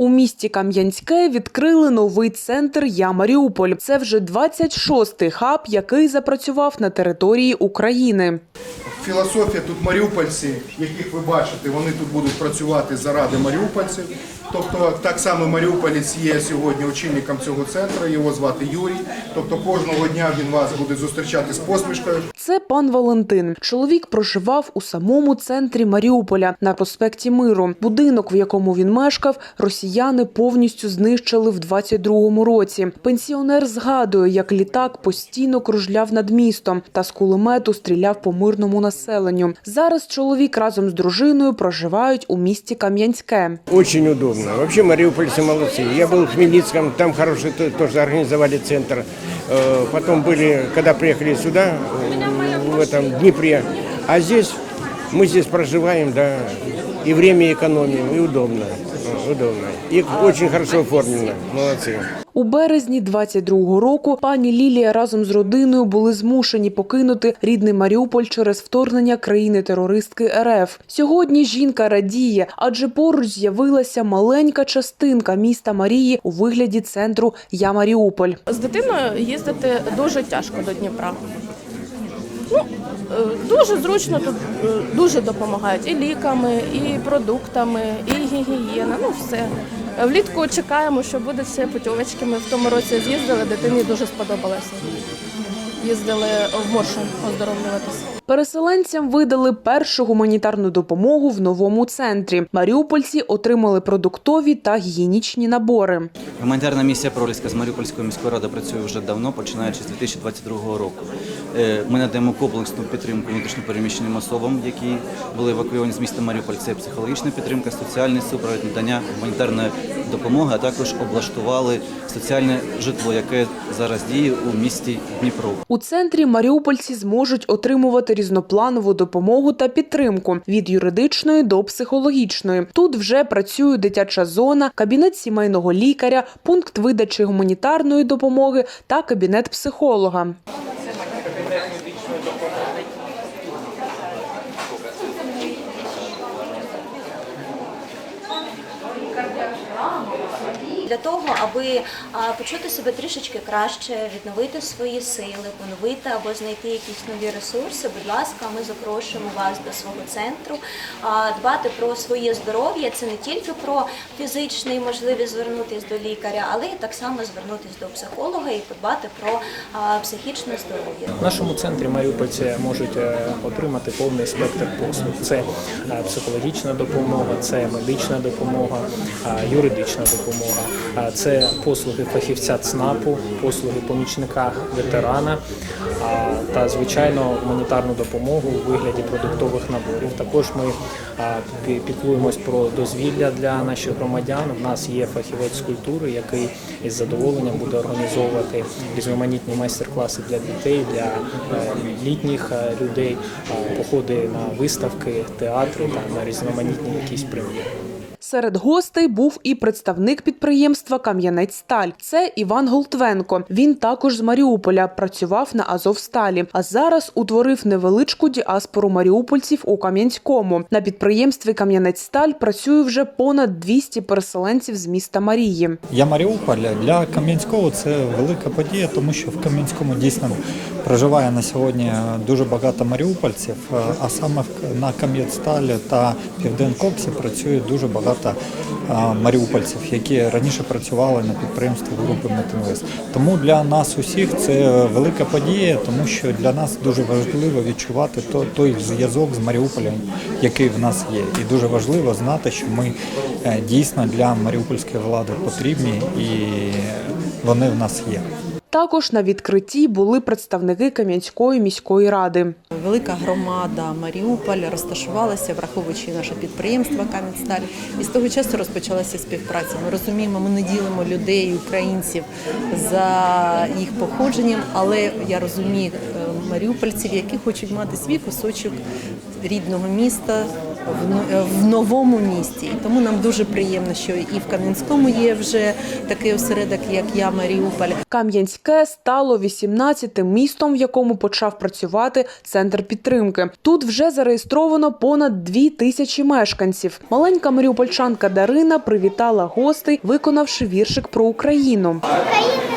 У місті Кам'янське відкрили новий центр Я Маріуполь. Це вже 26-й хаб, який запрацював на території України. Філософія тут маріупольці, яких ви бачите, вони тут будуть працювати заради маріупольців. Тобто так само маріуполець є сьогодні очільником цього центру, його звати Юрій. Тобто кожного дня він вас буде зустрічати з посмішкою. Це пан Валентин. Чоловік проживав у самому центрі Маріуполя на проспекті Миру. Будинок, в якому він мешкав, росіяни повністю знищили в 22-му році. Пенсіонер згадує, як літак постійно кружляв над містом та з кулемету стріляв по мирному населенню Зараз чоловік разом з дружиною проживають у місті Кам'янське. Очень удобно. Вообще мариупольцы молодцы. Я был в Хмельницком, там хороший то- тоже организовали центр. Э, Потом были, когда приехали сюда, э, в этом Днепре. А здесь, мы здесь проживаем, да, и время экономим, и удобно. Удобно. И очень хорошо оформлено. Молодцы. У березні 22-го року пані Лілія разом з родиною були змушені покинути рідний Маріуполь через вторгнення країни-терористки РФ. Сьогодні жінка радіє, адже поруч з'явилася маленька частинка міста Марії у вигляді центру Я Маріуполь. З дитиною їздити дуже тяжко до Дніпра. Ну, дуже зручно тут е, дуже допомагають і ліками, і продуктами, і гігієна. Ну все. Е, Влітку чекаємо, що буде все путівочки. Ми в тому році з'їздили, дитині дуже сподобалося. Їздили в Моршин оздоровлюватися. Переселенцям видали першу гуманітарну допомогу в новому центрі. Маріупольці отримали продуктові та гігієнічні набори. Гуманітарна місія Проліська з Маріупольської міської ради працює вже давно, починаючи з 2022 року. Е, Ми надаємо комплексну підтримку внутрішньопереміщеним особам, які були евакуйовані з міста Маріуполь. Це психологічна підтримка, соціальний супровід, надання гуманітарної допомоги, а також облаштували соціальне житло, яке зараз діє у місті Дніпро. У центрі маріупольці зможуть отримувати різнопланову допомогу та підтримку від юридичної до психологічної. Тут вже працює дитяча зона, кабінет сімейного лікаря, пункт видачі гуманітарної допомоги та кабінет психолога. Для того, аби почути себе трішечки краще, відновити свої сили, поновити або знайти якісь нові ресурси. Будь ласка, ми запрошуємо вас до свого центру. Дбати про своє здоров'я це не тільки про фізичний можливість звернутися до лікаря, але й так само звернутися до психолога і подбати про психічне здоров'я. В нашому центрі маріупольці можуть е, отримати повний спектр послуг. Це е, психологічна допомога, це медична допомога, е, юридична допомога, це послуги фахівця ЦНАПу, послуги помічника ветерана та звичайно гуманітарну допомогу у вигляді продуктових наборів. Також ми піклуємось про дозвілля для наших громадян. У нас є фахівець культури, який із задоволенням буде організовувати різноманітні майстер-класи для дітей, для е, літніх е, людей, походи на виставки, театри та на різноманітні якісь прем'єри. Серед гостей був і представник підприємства Кам'янець Сталь. Це Іван Голтвенко. Він також з Маріуполя працював на Азовсталі, а зараз утворив невеличку діаспору маріупольців у Кам'янському. На підприємстві Кам'янець Сталь працює вже понад 200 переселенців з міста Марії. Я Маріуполь для Кам'янського це велика подія, тому що в Кам'янському дійсно проживає на сьогодні дуже багато маріупольців, а саме на Кам'янсталі та Південкоксі працює дуже багато а, маріупольців, які раніше працювали на підприємстві групи Метинвест. Тому для нас усіх це велика подія, тому що для нас дуже важливо відчувати той зв'язок з Маріуполем, який в нас є. І дуже важливо знати, що ми е, дійсно для маріупольської влади потрібні і вони в нас є. Також на відкритті були представники Кам'янської міської ради. Велика громада Маріуполь розташувалася, враховуючи наше підприємство Кам'янсталь. І з того часу розпочалася співпраця. Ми розуміємо, ми не ділимо людей, українців за їх походженням, але я розумію е, маріупольців, які хочуть мати свій кусочок рідного міста, в, но- в новому місті. І тому нам дуже приємно, що і в Кам'янському є вже такий осередок, як я, Маріуполь. Кам'янське стало 18-тим містом, в якому почав працювати центр підтримки. Тут вже зареєстровано понад дві тисячі мешканців. Маленька маріупольчанка Дарина привітала гостей, виконавши віршик про Україну. Україна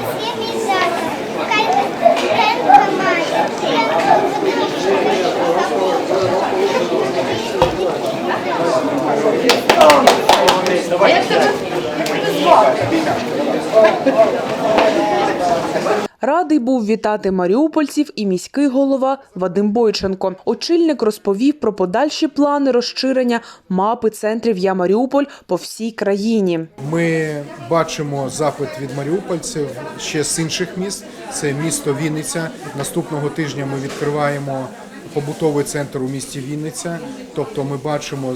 Радий був вітати маріупольців і міський голова Вадим Бойченко. Очільник розповів про подальші плани розширення мапи центрів Я Маріуполь по всій країні. Ми бачимо запит від маріупольців ще з інших міст. Це місто Вінниця. Наступного тижня ми відкриваємо побутовий центр у місті Вінниця. Тобто ми бачимо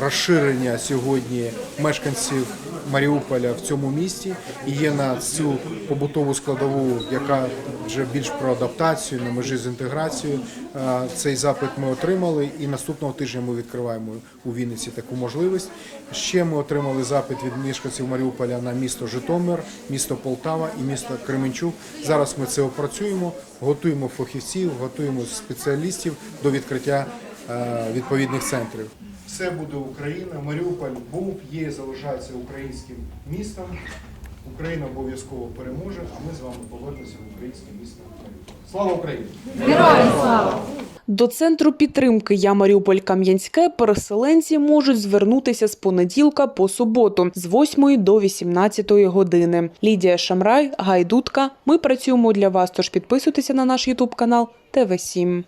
розширення сьогодні мешканців Маріуполя в цьому місті. І є на цю побутову складову, яка вже більш про адаптацію на межі з інтеграцією. Цей запит ми отримали, і наступного тижня ми відкриваємо у Вінниці таку можливість. Ще ми отримали запит від мешканців Маріуполя на місто Житомир, місто Полтава і місто Кременчук. Зараз ми це опрацюємо, готуємо фахівців, готуємо спеціалістів до відкриття відповідних центрів. Все буде Україна. Маріуполь був, є, і залишається українським містом. Україна обов'язково переможе, а ми з вами повернемося в українське місто Маріуполь. Слава Україні! До центру підтримки Я Маріуполь Кам'янське переселенці можуть звернутися з понеділка по суботу з 8 до 18 години. Лідія Шамрай, Гайдутка. Ми працюємо для вас. Тож підписуйтеся на наш Ютуб канал ТВ 7